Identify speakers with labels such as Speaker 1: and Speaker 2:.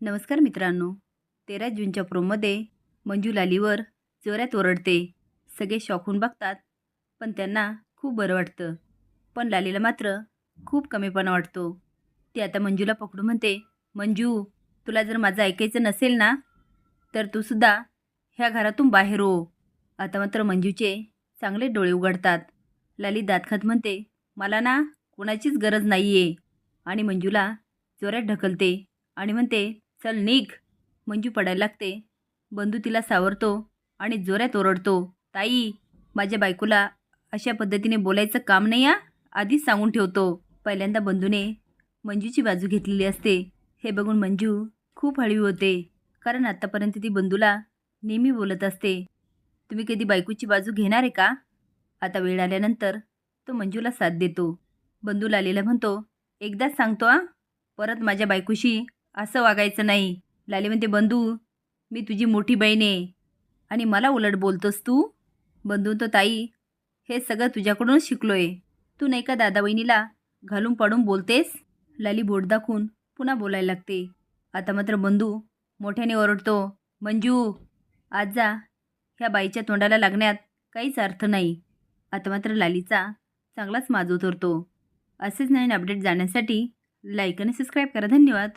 Speaker 1: नमस्कार मित्रांनो. तेरा जूनच्या प्रोमध्ये मंजू लालीवर जोरात ओरडते. सगळे शॉकून बघतात पण त्यांना खूप बरं वाटतं. पण लालीला मात्र खूप कमीपणा वाटतो. ती आता मंजूला पकडून म्हणते मंजू तुला जर माझं ऐकायचं नसेल ना तर तू सुद्धा ह्या घरातून बाहेर हो. आता मात्र मंजूचे चांगले डोळे उघडतात. लाली दात खात म्हणते मला ना कोणाचीच गरज नाही आहे आणि मंजूला जोऱ्यात ढकलते आणि म्हणते चल निघ. मंजू पडायला लागते. बंधू तिला सावरतो आणि जोरात ओरडतो ताई माझ्या बायकोला अशा पद्धतीने बोलायचं काम नाही आ आधीच सांगून ठेवतो. पहिल्यांदा बंधूने मंजूची बाजू घेतलेली असते. हे बघून मंजू खूप हळवी होते कारण आत्तापर्यंत ती बंधूला नेहमी बोलत असते. तुम्ही कधी बायकोची बाजू घेणार आहे का? आता वेळ आल्यानंतर तो मंजूला साथ देतो. बंधूला आलेला म्हणतो एकदाच सांगतो आ परत माझ्या बायकोशी असं वागायचं नाही. लाली म्हणते बंधू मी तुझी मोठी बहीण आहे आणि मला उलट बोलतोस तू? बंधू तो ताई हे सगळं तुझ्याकडूनच शिकलो आहे तू नाही का दादा बहिणीला घालून पाडून बोलतेस? लाली बोट दाखवून पुन्हा बोलायला लागते. आता मात्र बंधू मोठ्याने ओरडतो मंजू आज जा. ह्या बाईच्या तोंडाला लागण्यात काहीच अर्थ नाही. आता मात्र लालीचा चांगलाच माज उतरतो असेच नवीन अपडेट जाण्यासाठी लाईक आणि सबस्क्राईब करा. धन्यवाद.